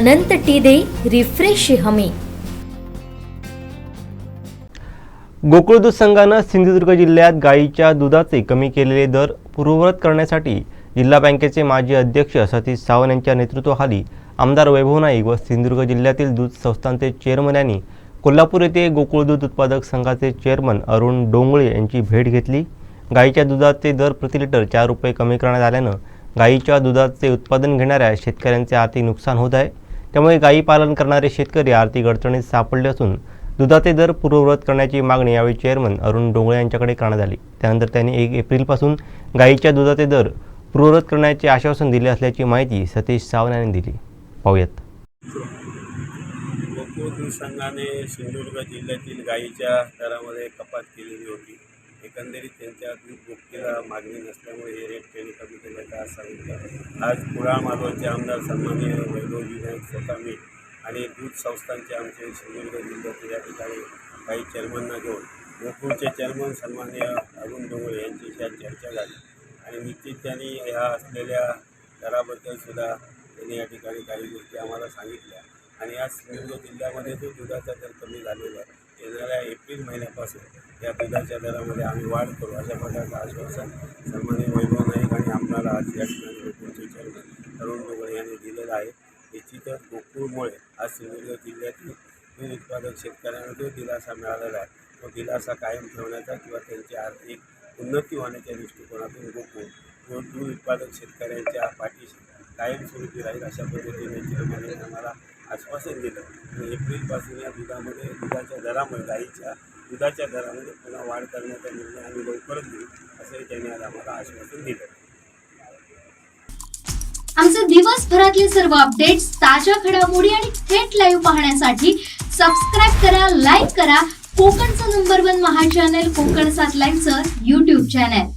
अनंत T दे refresh हमी. गोकुळ दूध संघानं सिंधुदुर्ग जिल्ह्यात गायीच्या दुधाचे कमी केलेले दर पूर्ववत करण्यासाठी जिल्हा बँकेचे माजी अध्यक्ष सतीश सावंत यांच्या नेतृत्वाखाली आमदार वैभव नाईक व सिंधुदुर्ग जिल्ह्यातील दूध संस्थांचे चेअरमन यांनी कोल्हापूर येथे गोकुळ दूध उत्पादक संघाचे चेअरमन अरुण डोंगळे यांची भेट घेतली. गायीच्या दुधाचे दर प्रति लिटर चार रुपये कमी करण्यात आल्यानं गायीच्या दुधाचे उत्पादन घेणाऱ्या शेतकऱ्यांचे आर्थिक नुकसान होत आहे. त्यामुळे गायी पालन करणारे शेतकरी आर्थिक अडचणीत सापडले असून दुधाचे दर पूर्ववत करण्याची मागणी यावेळी चेअरमन अरुण डोंगळे यांच्याकडे करण्यात आली. त्यानंतर त्यांनी एक एप्रिलपासून गायीच्या दुधाचे दर पूर्ववत करण्याचे आश्वासन दिले असल्याची माहिती सतीश सावंत यांनी दिली. पाहूयात. संघाने सिंधुदुर्ग जिल्ह्यातील गायीच्या दरामध्ये कपात केलेली होती. एकंदरीत त्यांच्या दूध मागणी नसल्यामुळे हे रेट त्यांनी कमी केल्याचं आज सांगितलं. आज कुडाळ मालवणचे आमदार सन्माननीय वैभव विनायक स्वतः मी आणि दूध संस्थांचे आमचे सिंधुदुर्ग जिल्ह्यातील या ठिकाणी काही चेअरमनना घेऊन गोकुळचे चेअरमन सन्माननीय अरुण डोंगळे यांच्याशी आज चर्चा झाली. आणि निश्चित त्यांनी ह्या असलेल्या दराबद्दल सुद्धा त्यांनी या ठिकाणी काही गोष्टी आम्हाला सांगितल्या. आणि आज सिंधुदुर्ग जिल्ह्यामध्ये जो दुधाचा दर कमी झालेला आहे. येणाऱ्या एप्रिल महिन्यापासून या दुधाच्या दरामध्ये आम्ही वाढ करू अशा प्रकारचं आश्वासन सन्मान्य वैभव नाईक आणि आम्हाला आज या ठिकाणी चेअरमन तरुण डोंगरे यांनी दिलेलं आहे. निश्चितच गोकुळमुळे आज सिंधुदुर्ग जिल्ह्यातील दूध उत्पादक शेतकऱ्यांना जो दिलासा मिळालेला आहे तो दिलासा कायम ठेवण्याचा किंवा त्यांची आर्थिक उन्नती होण्याच्या दृष्टिकोनातून गोकुळ व दूध उत्पादक शेतकऱ्यांच्या पाठीशी कायमस्वरूपी राहील अशा पद्धतीने चेअरमॅनने आम्हाला आश्वासन दिलं. एप्रिलपासून या दुधामध्ये दुधाच्या दरामध्ये गाईच्या दुधाच्या दरामध्ये पुन्हा वाढ करण्याचा निर्णय आम्ही लवकरच घेऊ असंही त्यांनी आज आम्हाला आश्वासन दिलं. आमचे दिवसभरातले सर्व अपडेट्स ताज्या घडामोडी आणि थेट लाईव्ह पाहण्यासाठी सबस्क्राईब करा लाईक करा. कोकणचं नंबर वन महा चॅनल कोकण सात लाईनचं युट्यूब चॅनल